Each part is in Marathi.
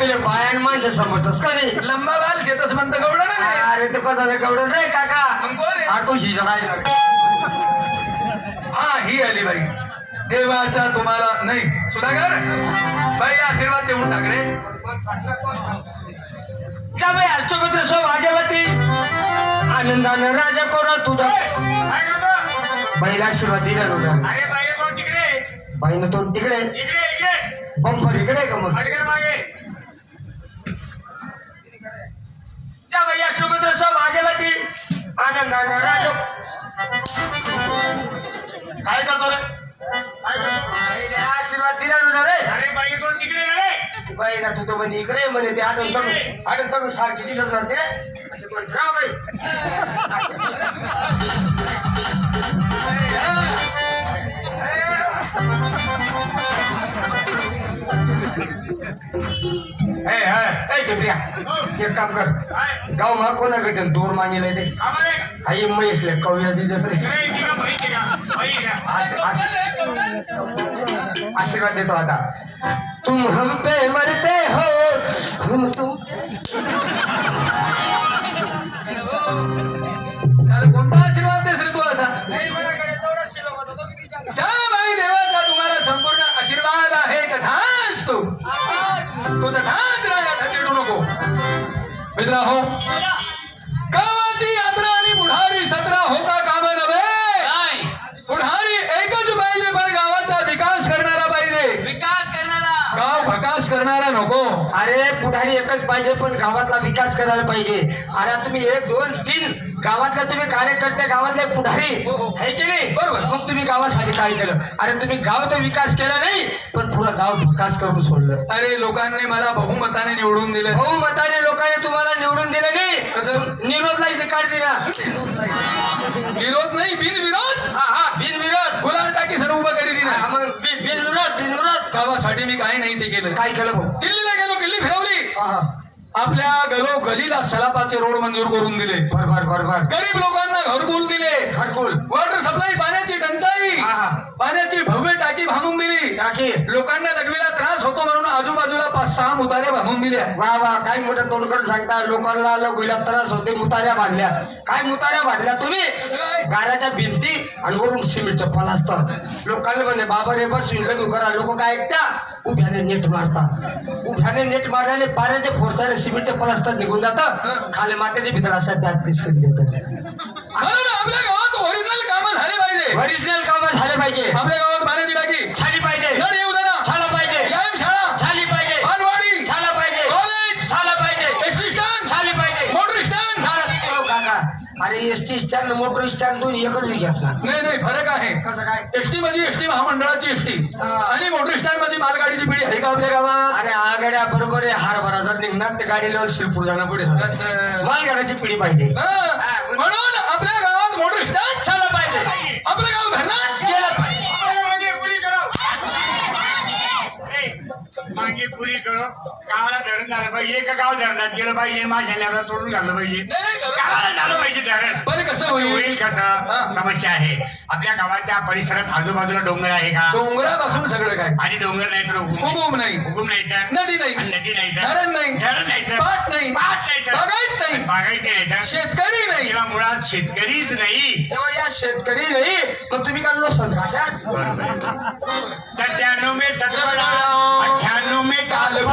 तुला बायान माणसं समजतस का नाही? लंबा बाल शेतस म्हणत गवडा ना. अरे तू कसा रे कवडं रे काका. मग कोण आहे? अरे तू ही जगायला हा ही आली बाई. देवाचा तुम्हाला नाही सुधाकर. बाई आशीर्वाद देऊन टाक रे. अष्टपत्र सो भाग्यवती आनंदानं राजा कोरा तुझा? बाईला आशीर्वाद दिला नव्हता अरे बाई कोण तिकडे. बाईनं तो तिकडे. इकडे इकडे. बंपर इकडे आहे का मग? अडकर मागे. जा बाई अष्टपत्र सो भाग्यवती आनंदानं राजा. काय करतो रे? आशीर्वाद दिला नव्हता रे. अरे बाई कोण तिकडे रे. बाई ना तू तर म्हणे इकडे म्हणे ते आनंद करून आनंद करून सारखी दिसत राहते असे कोण जा बाई. काय एक काम कर. गाव मा कोणाकडे दूर मागेल ते. आई महेशले कव्या दिदस रे का आशीर्वाद देतो आता. तुम हम पे मरते हो हम तुम सर कोणता आशीर्वाद? मित्र अरे पुढारी एकच पाहिजे पण गावातला विकास करायला पाहिजे. अरे तुम्ही एक दोन तीन गावातले तुम्ही कार्यकर्ते गावातले पुढारी. हो, की नाही? बरोबर. मग तुम्ही गावासाठी काय केलं? अरे तुम्ही गाव तर विकास केला नाही पण पुढं गाव विकास करून सोडलं. अरे लोकांनी मला बहुमताने निवडून दिले. बहुमताने लोकांनी तुम्हाला निवडून दिलं नाही. कसं? निरोधलाच निकाल दिला. विरोध नाही बिनविरोध? हा हा बिनविरोध. गुलाल टाकी सर्व उभं करी दिला मग गावासाठी मी काही नाही ते केलं. काय केलं भाऊ? दिल्लीला गेलो किल्ली फिरवली. आपल्या गलो गलीला सलापाचे रोड मंजूर करून दिले. बरोबर बरोबर गरीब लोकांना घरकुल दिले. घरकुल वॉटर सप्लाय पाण्याची टंचाई. पाण्याची भव्य टाकी बांधून दिली. टाकी. लोकांना लघवीला त्रास होतो म्हणून आजूबाजूला पाच सहा मुतारे बांधून दिल्या. वा वा काय मोठं तोंड करून सांगता. लोकांना लगुला त्रास होते मुताऱ्या बांधल्या काय मुताऱ्या बांधल्या तुम्ही? गाराच्या भिंती आणि वरून सिमेंटचं पलास्तर लोकांना म्हणे बाबा रे बस लघु करा. लोक काय ऐकता उभ्याने नेट मारता उभ्याने नेट मारल्याने पाण्याच्या फोर्साने सिमेंटचं पलास्तर निघून जातं. खाली मात्याच्या भीतर अशा त्यात डिस्कट देतात. म्हणून आपल्या गावात ओरिजिनल कामं झाले पाहिजे. ओरिजिनल काम झाले पाहिजे. आपल्या गावात पाण्याची टाकी. झाली पाहिजे. नळ झालं पाहिजे. व्यायाम शाळा. झाली पाहिजे. बालवाडी. झालं पाहिजे. कॉलेज झालं पाहिजे. एसटी स्टँड झाली पाहिजे. मोटर स्टँड झालं. हो काका. अरे S T stand motor stand दोन एकच घेतला नाही नाही फरक आहे. कसं काय? एसटी म्हणजे एसटी महामंडळाची एसटी. आणि मोटर स्टँड म्हणजे मालगाडीची पिढी आहे का आपल्या गावात? अरे आगाड्या बरोबर आहे. हार जर निघणार ते गाडी लावून शिरपूर जाणं पुढे. असं. मालगाड्याची पिढी पाहिजे. हा. म्हणून झालं पाहिजे. का गाव धरणात गेलं पाहिजे. माझ्या तोडून झालं पाहिजे. गावाला- झालं पाहिजे धरण. कसं होईल. कसं? समस्या आहे. आपल्या गावाच्या परिसरात आजूबाजूला डोंगर आहे का? डोंगरापासून सगळं काय? आणि डोंगर नाही तर हुकूम नाही. हुकूम नाही तर? नदी नाही. नदी नाही तर? धरण नाही. धरण नाही तर? पाट नाही. पाट नाही तर? बागायत नाही. बागायती नाही तर? शेतकरी नाही. किंवा मुळात शेतकरीच नाही. तेव्हा या शेतकरी नाही. मग तुम्ही लोसन खाशात सत्त्याण्णव में सत्र अठ्ठानवे में काल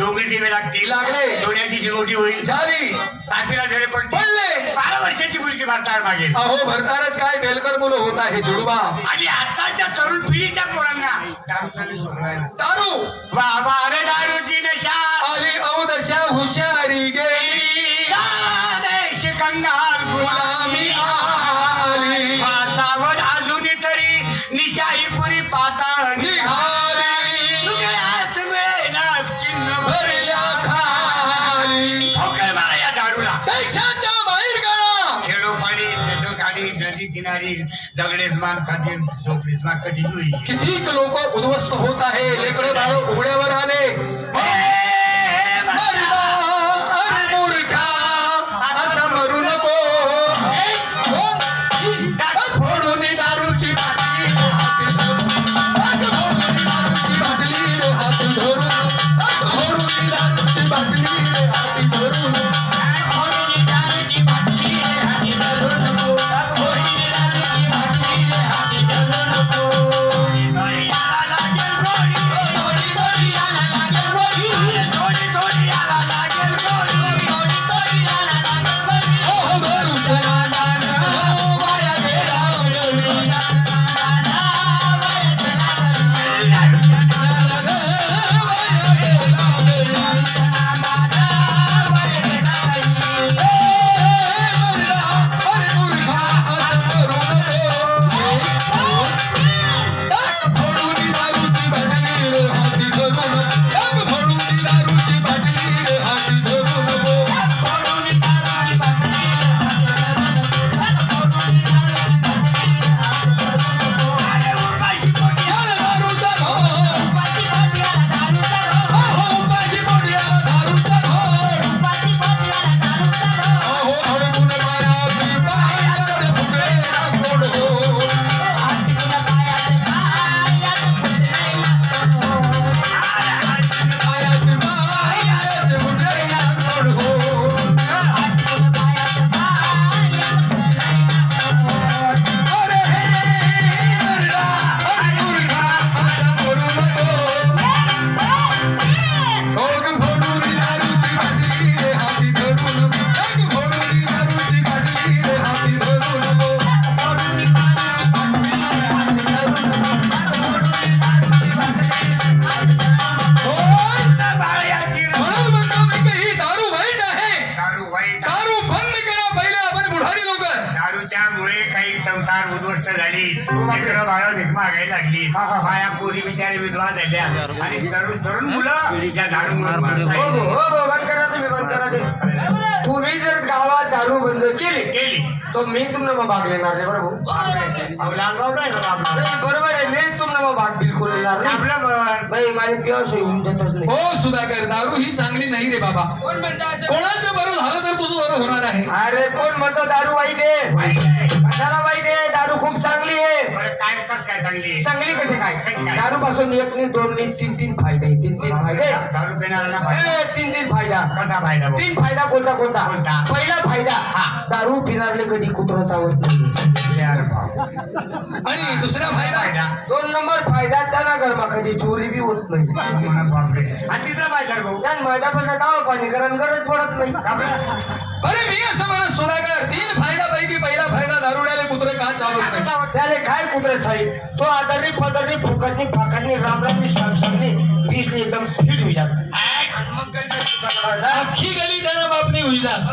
डोंगरी दिवे लागतील. लागले. सोन्याची चिंगोटी होईल. झाली. तापीला झरे पडतील. पडले. बारा वर्षाची मुलगी मागेल अहो भरतारच काय? बेलकर मुलं होत आहे जुडबा आणि आताच्या तरुण पिढीच्या पोरांना. दारू. रे दारूची नशा. आली अवदशा हुशारी गेली. देश कंगाल गुलामी. किनारी दगडेच मान खातील झोपडीच मान कधी होईल कितीक लोक उद्ध्वस्त होत आहे? लेकडे बाळ उघड्यावर आले. झाली. मित्र बाळ भीक मागायला लागली. हा, हा. माया पोरी बिचारी विधवा झाल्या. आणि तरुण तरुण मुलं हो हो हो हो, बंद करा तुम्ही बंद करा ते. तुम्ही जर गावात दारू बंद केली गेली तो मी तुम्हाला मग भाग लेणार नाही बरोबर नाही बरोबर आहे. मी तुम्हाला मग भाग बिलकुल लेणार नाही. आपलं ब- बाई माझी पिव्हा सोयी होऊन जातच नाही. हो सुधाकर दारू ही चांगली नाही रे बाबा. कोणाचं बरं झालं तर तुझं बरं होणार आहे. अरे कोण म्हणतो दारू वाईट आहे? वाईट आहे. कशाला वाईट आहे दारू खूप चांगली आहे बरं काय कस काय चांगली आहे? चांगली कशी काय? दारू पासून एक नाही दोन नाही तीन तीन फायदे आहे. तीन तीन फायदे दारू पिणाऱ्यांना फायदा ए, तीन तीन फायदा कसा फायदा भाऊ? तीन फायदा कोणता कोणता कोणता? पहिला फायदा हा. दारू पिणारले कधी कुत्र चावत नाही यार भाऊ. आणि दुसरा फायदा फायदा. दोन नंबर फायदा त्यांना घरमा कधी चोरी बी होत नाही. म्हणा बापरे आणि तिसरा फायदा रे भाऊ. त्या मैदापासून डाव पाणी कारण गरज पडत नाही? अरे मी असं म्हणत सुधाकर तीन फायद्यापैकी पहिला फायदा दारुड्याले कुत्रे का चालत नाही? त्याले काय कुत्र साई तो आदरणी पदरणी फुकटनी फाकटनी रामरामनी सामसामनी पीसनी एकदम फिट होई जात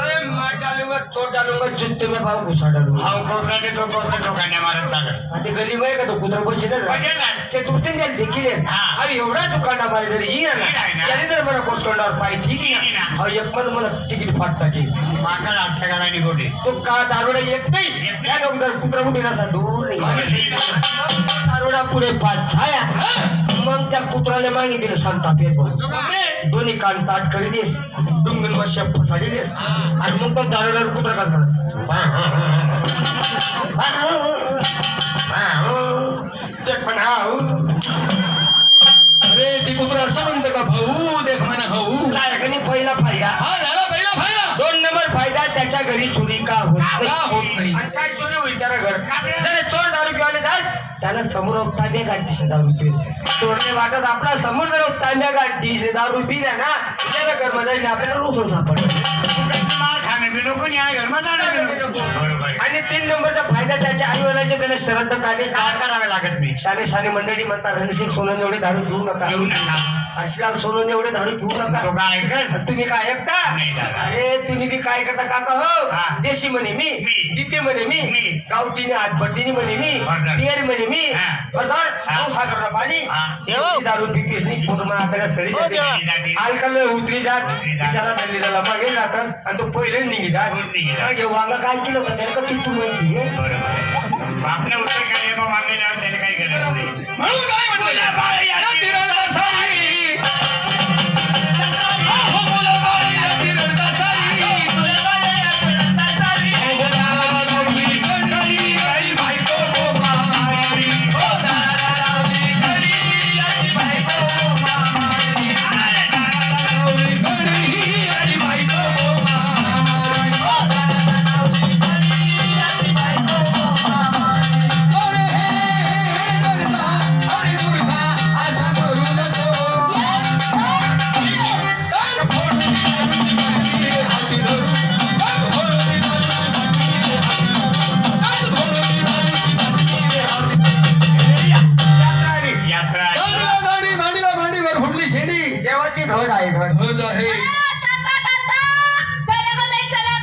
अरे मैं डालूंगा तो डालूंगा जूते में भाव घुसा डालूंगा. भाऊ कोकणाने तो कोकण ठोकाने मारत चालत आणि ते गली मध्ये का तो? कुत्रा पैसे. ते दुर्तीन द्यायला देखील. हा. अरे एवढा दुकाना मारे जरी ही ही आहे ना. ना. याने जर मला कोसकोंडावर पाय ठीक ना. एक मला तिकीट फाट टाकेल माकड आठशे गाड्यानी गोटे तो का दारोडा येत नाही? त्या अगोदर कुत्रा कुठे नसा दूर नाही दारोडा पुढे पाच छाया मग त्या कुत्राला मागे दिलं संताप येत. दोन्ही कान ताट करी देस. डुंगन मशा फसाडी देस. आणि मग तो दारोड्यावर कुत्रा का ते पण अरे ती कुत्रा असं म्हणतं का भाऊ? देख म्हणा भाऊ सारखनी पहिला फायदा. हा झाला पहिला फायदा. दोन नंबर फायदा त्याच्या घरी चोरी का होत नाही? होत नाही? काय चोरी होईल त्याला घर? चोर त्याला समोर तांब्या गाठतीस दारू पिस चोरने वाटत आपला समोर जर तांब्या गाठतीस दारू पिल्या ना त्याला कर्मचारी आपल्याला रोखून सापडलं. मार खाणं बी नको न्याय घरमा जाणं बी नको बरोबर आहे. आणि तीन नंबरचा फायदा त्याच्या आई वडिलांचे त्याने श्रद्ध काने काय करावे लागत नाही शाने शाने मंडळी म्हणतात रणसिंग सोनन एवढे दारू पिऊ नका येऊ नका अशलाल सोनन एवढे दारू पिऊ तो नका काय ऐकस तुम्ही काय ऐकता नाही दादा. अरे तुम्ही बी काय करता काका हो हा. देशी म्हणे मी मी. बीपी म्हणे मी मी. गावठीने हातभट्टीने म्हणे मी बरं. बियर म्हणे मी हा. बरं हा. पाऊस साखरला पाणी हा. एवढी दारू पिपीस नाही पूर्ण आपल्याला सळी जाते. देवा. जाते. आलकाल उतरी जात उतरी जात. बिचारा दल्लीला मागे जातात आणि तो पहिले निघी जात हो, निघी जात. मग हे वांगा काय केलं का त्याला का तू माहिती आहे बरोबर. बापने उत्तर काय? जाऊन त्याने काही गरज नाही. म्हणून काय सारी